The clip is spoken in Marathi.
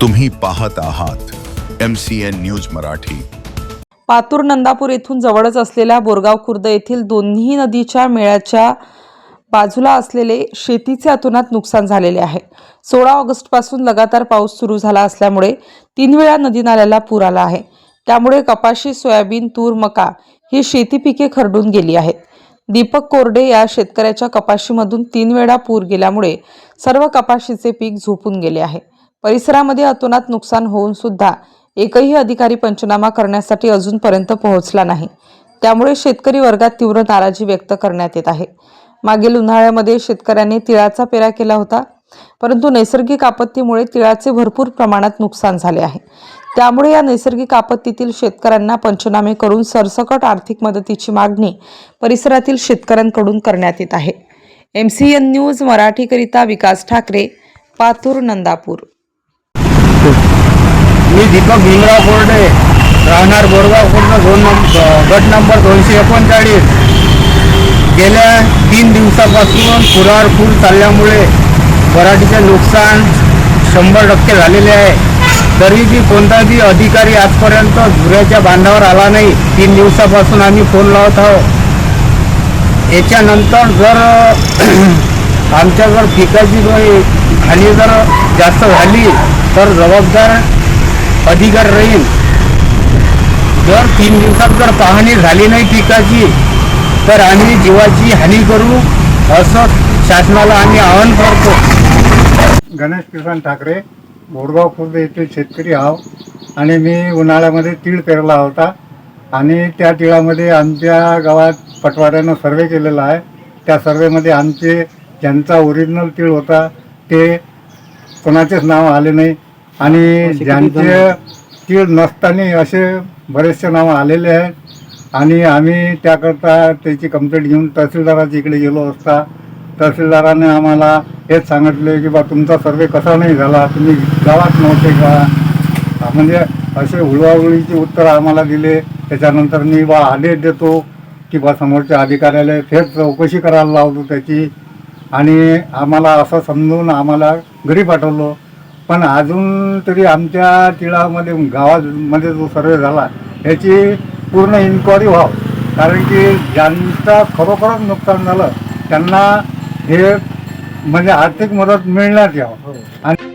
तुम्ही पाहत आहात M C N news Marathi. Patur Nandapur येथून जवळच असलेल्या बोरगाव खुर्द येथील दोन्ही नदीच्या मेळ्याच्या बाजूला असलेले शेतीचे अतोनात नुकसान झालेले आहे. सोळा ऑगस्टपासून लगातार पाऊस सुरू झाला असल्यामुळे तीन वेळा नदी नाल्याला पूर आला आहे. त्यामुळे कपाशी सोयाबीन तूर मका ही शेती पिके खरडून गेली आहेत. दीपक कोरडे या शेतकऱ्याच्या कपाशीमधून तीन वेळा पूर गेल्यामुळे सर्व कपाशीचे पीक झोपून गेले आहे. परिसरामध्ये अतोनात नुकसान होऊन सुद्धा एकही अधिकारी पंचनामा करण्यासाठी अजूनपर्यंत पोहोचला नाही. त्यामुळे शेतकरी वर्गात तीव्र नाराजी व्यक्त करण्यात येत आहे. मागील उन्हाळ्यामध्ये शेतकऱ्यांनी तिळाचा पेरा केला होता परंतु नैसर्गिक आपत्तीमुळे तिळाचे भरपूर प्रमाणात नुकसान झाले आहे. त्यामुळे या नैसर्गिक आपत्तीतील शेतकऱ्यांना पंचनामे करून सरसकट आर्थिक मदतीची मागणी परिसरातील शेतकऱ्यांकडून करण्यात येत आहे. एम सी एन न्यूज मराठीकरिता विकास ठाकरे पातूर नंदापूर. मी दीपक भीमराव कोरडे. राहणार बोरगाव पूर्ण दोन नंबर गट नंबर दोनशे एकोणचाळीस. गेल्या तीन दिवसापासून पुरावर पूर चालल्यामुळे मराठीचे नुकसान शंभर टक्के झालेले आहे. तरीही कोणताही अधिकारी आजपर्यंत झुऱ्याच्या बांधावर आला नाही. तीन दिवसापासून आम्ही फोन लावत आहोत. याच्यानंतर जर आमच्या जर पिकाची हानी जर जास्त झाली तर जबाबदार अधिकार राहील. जर तीन दिवसात जर पाहणी झाली नाही पिकाची तर आम्ही जीवाची हानी करू असं शासनाला आम्ही आवाहन करतो. गणेश किसन ठाकरे बोरगाव खुर्द येथील शेतकरी आहो आणि मी उन्हाळ्यामध्ये तीळ पेरला होता आणि त्या तिळामध्ये आमच्या गावात पटवाड्यानं सर्वे केलेला आहे. त्या सर्वेमध्ये आमचे ज्यांचा ओरिजिनल तीळ होता ते कोणाचेच नाव आले नाही. आणि ज्यांचे तीळ नसताना असे बरेचसे नावं आलेले आहेत. आणि आम्ही त्याकरता त्याची कंप्लेंट घेऊन तहसीलदाराच्या इकडे गेलो असता. तहसीलदाराने आम्हाला हेच सांगितले की बा तुमचा सर्वे कसा नाही झाला? तुम्ही गावात नव्हते का? म्हणजे असे हुळवाहुळीचे उत्तर आम्हाला दिले. त्याच्यानंतर मी बा आदेश देतो की बा समोरच्या अधिकाऱ्याला थेट चौकशी करायला लावतो त्याची. आणि आम्हाला असं समजून आम्हाला घरी पाठवलं. पण अजून तरी आमच्या तिळामध्ये गावामध्ये जो सर्वे झाला याची पूर्ण इन्क्वायरी व्हावं. कारण की ज्यांचं खरोखरच नुकसान झालं त्यांना हे म्हणजे आर्थिक मदत मिळण्यात यावं. आणि